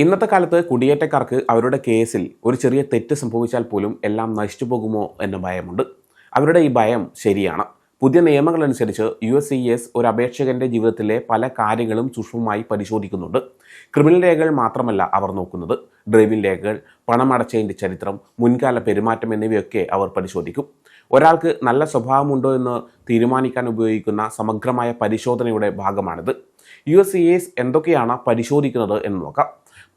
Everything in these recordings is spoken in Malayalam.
ഇന്നത്തെ കാലത്ത് കുടിയേറ്റക്കാർക്ക് അവരുടെ കേസിൽ ഒരു ചെറിയ തെറ്റ് സംഭവിച്ചാൽ പോലും എല്ലാം നശിച്ചു പോകുമോ എന്ന ഭയമുണ്ട്. അവരുടെ ഈ ഭയം ശരിയാണ്. പുതിയ നിയമങ്ങളനുസരിച്ച് യു എസ് സി എസ് ഒരു അപേക്ഷകന്റെ ജീവിതത്തിലെ പല കാര്യങ്ങളും സൂക്ഷ്മമായി പരിശോധിക്കുന്നുണ്ട്. ക്രിമിനൽ രേഖകൾ മാത്രമല്ല അവർ നോക്കുന്നത്. ഡ്രൈവിംഗ് രേഖകൾ പണമടച്ചതിന്റെ ചരിത്രം മുൻകാല പെരുമാറ്റം എന്നിവയൊക്കെ അവർ പരിശോധിക്കും. ഒരാൾക്ക് നല്ല സ്വഭാവമുണ്ടോ എന്ന് തീരുമാനിക്കാൻ ഉപയോഗിക്കുന്ന സമഗ്രമായ പരിശോധനയുടെ ഭാഗമാണിത്. യു എസ് സി എസ് എന്തൊക്കെയാണ് പരിശോധിക്കുന്നത് എന്ന് നോക്കാം.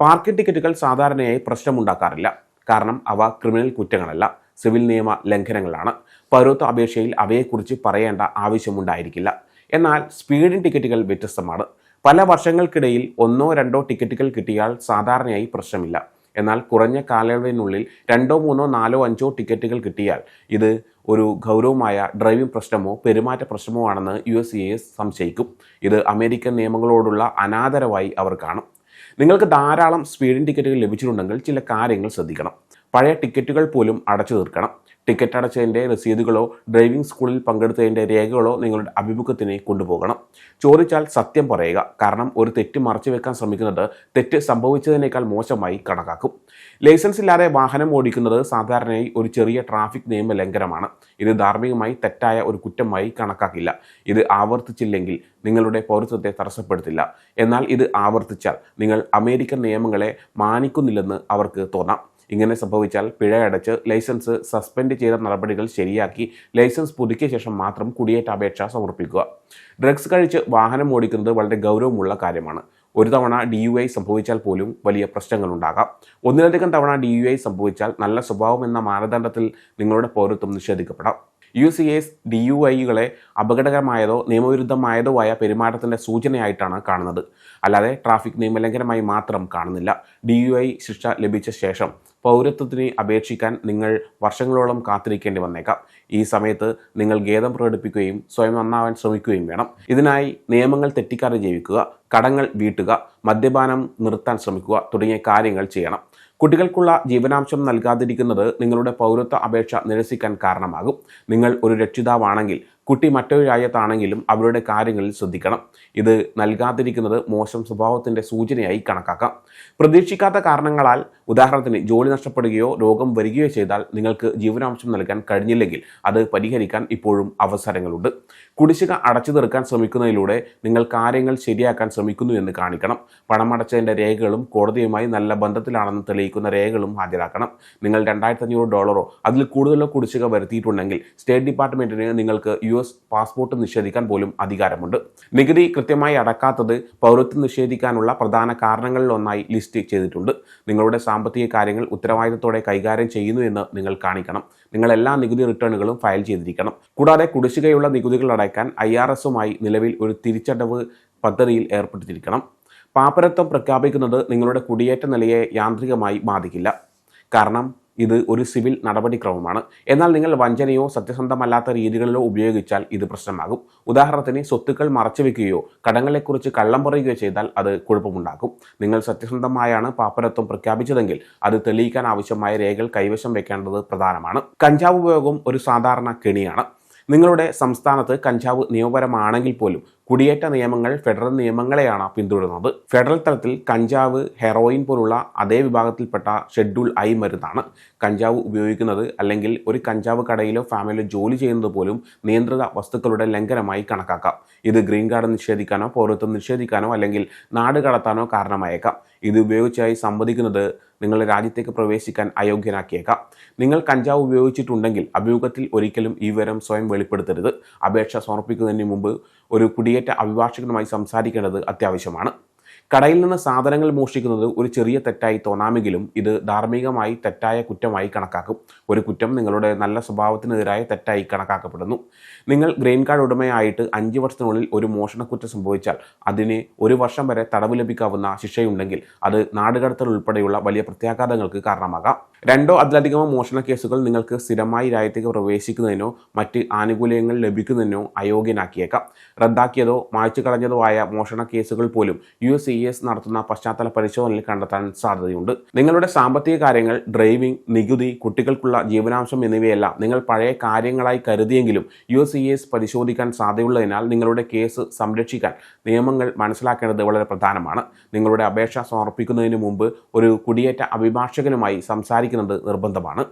പാർക്കിംഗ് ടിക്കറ്റുകൾ സാധാരണയായി പ്രശ്നമുണ്ടാക്കാറില്ല. കാരണം അവ ക്രിമിനൽ കുറ്റങ്ങളല്ല സിവിൽ നിയമ ലംഘനങ്ങളാണ്. പൗരത്വ അപേക്ഷയിൽ അവയെക്കുറിച്ച് പറയേണ്ട ആവശ്യമുണ്ടായിരിക്കില്ല. എന്നാൽ സ്പീഡിംഗ് ടിക്കറ്റുകൾ വ്യത്യസ്തമാണ്. പല വർഷങ്ങൾക്കിടയിൽ ഒന്നോ രണ്ടോ ടിക്കറ്റുകൾ കിട്ടിയാൽ സാധാരണയായി പ്രശ്നമില്ല. എന്നാൽ കുറഞ്ഞ കാലയളവിനുള്ളിൽ രണ്ടോ മൂന്നോ നാലോ അഞ്ചോ ടിക്കറ്റുകൾ കിട്ടിയാൽ ഇത് ഒരു ഗൗരവമായ ഡ്രൈവിംഗ് പ്രശ്നമോ പെരുമാറ്റ പ്രശ്നമോ ആണെന്ന് യു എസ് എ എസ് സംശയിക്കും. ഇത് അമേരിക്കൻ നിയമങ്ങളോടുള്ള അനാദരവായി അവർ കാണും. നിങ്ങൾക്ക് ധാരാളം സ്പീഡിംഗ് ടിക്കറ്റുകൾ ലഭിച്ചിട്ടുണ്ടെങ്കിൽ ചില കാര്യങ്ങൾ ശ്രദ്ധിക്കണം. പഴയ ടിക്കറ്റുകൾ പോലും അടച്ചു തീർക്കണം. ടിക്കറ്റ് അടച്ചതിന്റെ രസീതുകളോ ഡ്രൈവിംഗ് സ്കൂളിൽ പങ്കെടുത്തതിന്റെ രേഖകളോ നിങ്ങളുടെ അഭിമുഖത്തിന് കൊണ്ടുപോകണം. ചോദിച്ചാൽ സത്യം പറയുക. കാരണം ഒരു തെറ്റ് മറച്ചു വെക്കാൻ ശ്രമിക്കുന്നത് തെറ്റ് സംഭവിച്ചതിനേക്കാൾ മോശമായി കണക്കാക്കും. ലൈസൻസ് ഇല്ലാതെ വാഹനം ഓടിക്കുന്നത് സാധാരണയായി ഒരു ചെറിയ ട്രാഫിക് നിയമ ലംഘനമാണ്. ഇത് ധാർമ്മികമായി തെറ്റായ ഒരു കുറ്റമായി കണക്കാക്കില്ല. ഇത് ആവർത്തിച്ചില്ലെങ്കിൽ നിങ്ങളുടെ പൗരത്വത്തെ തടസ്സപ്പെടുത്തില്ല. എന്നാൽ ഇത് ആവർത്തിച്ചാൽ നിങ്ങൾ അമേരിക്കൻ നിയമങ്ങളെ മാനിക്കുന്നില്ലെന്ന് അവർക്ക് തോന്നാം. ഇങ്ങനെ സംഭവിച്ചാൽ പിഴയടച്ച് ലൈസൻസ് സസ്പെൻഡ് ചെയ്ത നടപടികൾ ശരിയാക്കി ലൈസൻസ് പുതുക്കിയ ശേഷം മാത്രം കുടിയേറ്റ അപേക്ഷ സമർപ്പിക്കുക. ഡ്രഗ്സ് കഴിച്ച് വാഹനം ഓടിക്കുന്നത് വളരെ ഗൗരവമുള്ള കാര്യമാണ്. ഒരു തവണ ഡി യു ഐ സംഭവിച്ചാൽ പോലും വലിയ പ്രശ്നങ്ങൾ ഉണ്ടാകാം ഒന്നിലധികം തവണ ഡി യു ഐ സംഭവിച്ചാൽ നല്ല സ്വഭാവം എന്ന മാനദണ്ഡത്തിൽ നിങ്ങളുടെ പൗരത്വം നിഷേധിക്കപ്പെടാം. U C S D U ഐകളെ അപകടകരമായതോ നിയമവിരുദ്ധമായതോ ആയ പെരുമാറ്റത്തിന്റെ സൂചനയായിട്ടാണ് കാണുന്നത്. അല്ലാതെ ട്രാഫിക് നിയമലംഘനമായി മാത്രം കാണുന്നില്ല. ഡി യു ഐ ശിക്ഷ ലഭിച്ച ശേഷം പൗരത്വത്തിന് അപേക്ഷിക്കാൻ നിങ്ങൾ വർഷങ്ങളോളം കാത്തിരിക്കേണ്ടി വന്നേക്കാം. ഈ സമയത്ത് നിങ്ങൾ ഖേദം പ്രകടിപ്പിക്കുകയും സ്വയം നന്നാവാൻ ശ്രമിക്കുകയും വേണം. ഇതിനായി നിയമങ്ങൾ തെറ്റിക്കാതെ ജീവിക്കുക കടങ്ങൾ വീട്ടുക മദ്യപാനം നിർത്താൻ ശ്രമിക്കുക തുടങ്ങിയ കാര്യങ്ങൾ ചെയ്യണം. കുട്ടികൾക്കുള്ള ജീവനാംശം നൽകാതിരിക്കുന്നത് നിങ്ങളുടെ പൗരത്വ അപേക്ഷ നിരസിക്കാൻ കാരണമാകും. നിങ്ങൾ ഒരു രക്ഷിതാവാണെങ്കിൽ കുട്ടി മറ്റൊരു രാജ്യത്താണെങ്കിലും അവരുടെ കാര്യങ്ങളിൽ ശ്രദ്ധിക്കണം. ഇത് നൽകാതിരിക്കുന്നത് മോശം സ്വഭാവത്തിന്റെ സൂചനയായി കണക്കാക്കാം. പ്രതീക്ഷിക്കാത്ത കാരണങ്ങളാൽ ഉദാഹരണത്തിന് ജോലി നഷ്ടപ്പെടുകയോ രോഗം വരികയോ ചെയ്താൽ നിങ്ങൾക്ക് ജീവനാംശം നൽകാൻ കഴിഞ്ഞില്ലെങ്കിൽ അത് പരിഹരിക്കാൻ ഇപ്പോഴും അവസരങ്ങളുണ്ട്. കുടിശ്ശിക അടച്ചു തീർക്കാൻ ശ്രമിക്കുന്നതിലൂടെ നിങ്ങൾ കാര്യങ്ങൾ ശരിയാക്കാൻ ശ്രമിക്കുന്നു എന്ന് കാണിക്കണം. പണമടച്ചതിന്റെ രേഖകളും കോടതിയുമായി നല്ല ബന്ധത്തിലാണെന്ന് തെളിയിക്കുന്ന രേഖകളും ഹാജരാക്കണം. നിങ്ങൾ രണ്ടായിരത്തി അഞ്ഞൂറ് ഡോളറോ അതിൽ കൂടുതലോ കുടിശ്ശിക വരുത്തിയിട്ടുണ്ടെങ്കിൽ സ്റ്റേറ്റ് ഡിപ്പാർട്ട്മെന്റിന് നിങ്ങൾക്ക് യു എസ് പാസ്പോർട്ട് നിഷേധിക്കാൻ പോലും അധികാരമുണ്ട്. നികുതി കൃത്യമായി അടക്കാത്തത് പൗരത്വം നിഷേധിക്കാനുള്ള പ്രധാന കാരണങ്ങളിലൊന്നായി ലിസ്റ്റ് ചെയ്തിട്ടുണ്ട്. നിങ്ങളുടെ സാമ്പത്തിക കാര്യങ്ങൾ ഉത്തരവാദിത്തത്തോടെ കൈകാര്യം ചെയ്യുന്നു എന്ന് നിങ്ങൾ കാണിക്കണം. നിങ്ങൾ എല്ലാ നികുതി റിട്ടേണുകളും ഫയൽ ചെയ്തിരിക്കണം. കൂടാതെ കുടിശ്ശികയുള്ള നികുതികൾ അടയ്ക്കാൻ ഐ ആർ എസുമായി നിലവിൽ ഒരു തിരിച്ചടവ് പദ്ധതിയിൽ ഏർപ്പെട്ടിരിക്കണം. പാപ്പരത്വം പ്രഖ്യാപിക്കുന്നത് നിങ്ങളുടെ കുടിയേറ്റ നിലയെ യാന്ത്രികമായി ബാധിക്കില്ല. കാരണം ഇത് ഒരു സിവിൽ നടപടിക്രമമാണ്. എന്നാൽ നിങ്ങൾ വഞ്ചനയോ സത്യസന്ധമല്ലാത്ത രീതികളിലോ ഉപയോഗിച്ചാൽ ഇത് പ്രശ്നമാകും. ഉദാഹരണത്തിന് സ്വത്തുക്കൾ മറച്ചുവെക്കുകയോ കടങ്ങളെക്കുറിച്ച് കള്ളം പറയുകയോ ചെയ്താൽ അത് കുഴപ്പമുണ്ടാക്കും. നിങ്ങൾ സത്യസന്ധമായാണ് പാപ്പരത്വം പ്രഖ്യാപിച്ചതെങ്കിൽ അത് തെളിയിക്കാൻ ആവശ്യമായ രേഖകൾ കൈവശം വെക്കേണ്ടത് പ്രധാനമാണ്. കഞ്ചാവ് ഉപയോഗം ഒരു സാധാരണ കെണിയാണ്. നിങ്ങളുടെ സംസ്ഥാനത്ത് കഞ്ചാവ് നിയമപരമാണെങ്കിൽ പോലും കുടിയേറ്റ നിയമങ്ങൾ ഫെഡറൽ നിയമങ്ങളെയാണ് പിന്തുടരുന്നത്. ഫെഡറൽ തലത്തിൽ കഞ്ചാവ് ഹെറോയിൻ പോലുള്ള അതേ വിഭാഗത്തിൽപ്പെട്ട ഷെഡ്യൂൾ ഐ മരുന്നാണ് കഞ്ചാവ് ഉപയോഗിക്കുന്നത്. അല്ലെങ്കിൽ ഒരു കഞ്ചാവ് കടയിലോ ഫാമിലിയിലോ ജോലി ചെയ്യുന്നത് പോലും നിയന്ത്രിത വസ്തുക്കളുടെ ലംഘനമായി കണക്കാക്കാം. ഇത് ഗ്രീൻ കാർഡ് നിഷേധിക്കാനോ പൗരത്വം നിഷേധിക്കാനോ അല്ലെങ്കിൽ നാട് കടത്താനോ കാരണമായേക്കാം. ഇത് ഉപയോഗിച്ചായി സംവദിക്കുന്നത് നിങ്ങളുടെ രാജ്യത്തേക്ക് പ്രവേശിക്കാൻ അയോഗ്യനാക്കിയേക്കാം. നിങ്ങൾ കഞ്ചാവ് ഉപയോഗിച്ചിട്ടുണ്ടെങ്കിൽ അഭിമുഖത്തിൽ ഒരിക്കലും ഈ വിവരം സ്വയം വെളിപ്പെടുത്തരുത്. അപേക്ഷ സമർപ്പിക്കുന്നതിന് മുമ്പ് ഒരു കുടിയേറ്റ അഭിഭാഷകനുമായി സംസാരിക്കേണ്ടത് അത്യാവശ്യമാണ്. കടയിൽ നിന്ന് സാധനങ്ങൾ മോഷ്ടിക്കുന്നത് ഒരു ചെറിയ തെറ്റായി തോന്നാമെങ്കിലും ഇത് ധാർമ്മികമായി തെറ്റായ കുറ്റമായി കണക്കാക്കും. ഒരു കുറ്റം നിങ്ങളുടെ നല്ല സ്വഭാവത്തിനെതിരായ തെറ്റായി കണക്കാക്കപ്പെടുന്നു. നിങ്ങൾ ഗ്രീൻ കാർഡ് ഉടമയായിട്ട് അഞ്ച് വർഷത്തിനുള്ളിൽ ഒരു മോഷണക്കുറ്റം സംഭവിച്ചാൽ അതിന് ഒരു വർഷം വരെ തടവ് ലഭിക്കാവുന്ന ശിക്ഷയുണ്ടെങ്കിൽ അത് നാടുകടത്തൽ ഉൾപ്പെടെയുള്ള വലിയ പ്രത്യാഘാതങ്ങൾക്ക് കാരണമാകാം. രണ്ടോ അതിലധികമോ മോഷണ കേസുകൾ നിങ്ങൾക്ക് സ്ഥിരമായി രാജ്യത്തേക്ക് പ്രവേശിക്കുന്നതിനോ മറ്റ് ആനുകൂല്യങ്ങൾ ലഭിക്കുന്നതിനോ അയോഗ്യനാക്കിയേക്കാം. റദ്ദാക്കിയതോ മായ്ച്ചു കളഞ്ഞതോ ആയ മോഷണ കേസുകൾ പോലും യു എസ് ഇ എസ് നടത്തുന്ന പശ്ചാത്തല പരിശോധനയിൽ കണ്ടെത്താൻ സാധ്യതയുണ്ട്. നിങ്ങളുടെ സാമ്പത്തിക കാര്യങ്ങൾ ഡ്രൈവിംഗ് നികുതി കുട്ടികൾക്കുള്ള ജീവനാംശം എന്നിവയെല്ലാം നിങ്ങൾ പഴയ കാര്യങ്ങളായി കരുതിയെങ്കിലും യു എസ് ഇ എസ് പരിശോധിക്കാൻ സാധ്യതയുള്ളതിനാൽ നിങ്ങളുടെ കേസ് സംരക്ഷിക്കാൻ നിയമങ്ങൾ മനസ്സിലാക്കേണ്ടത് വളരെ പ്രധാനമാണ്. നിങ്ങളുടെ അപേക്ഷ സമർപ്പിക്കുന്നതിന് മുമ്പ് ഒരു കുടിയേറ്റ അഭിഭാഷകനുമായി സംസാരിക്കുന്നത് നിർബന്ധമാണ്.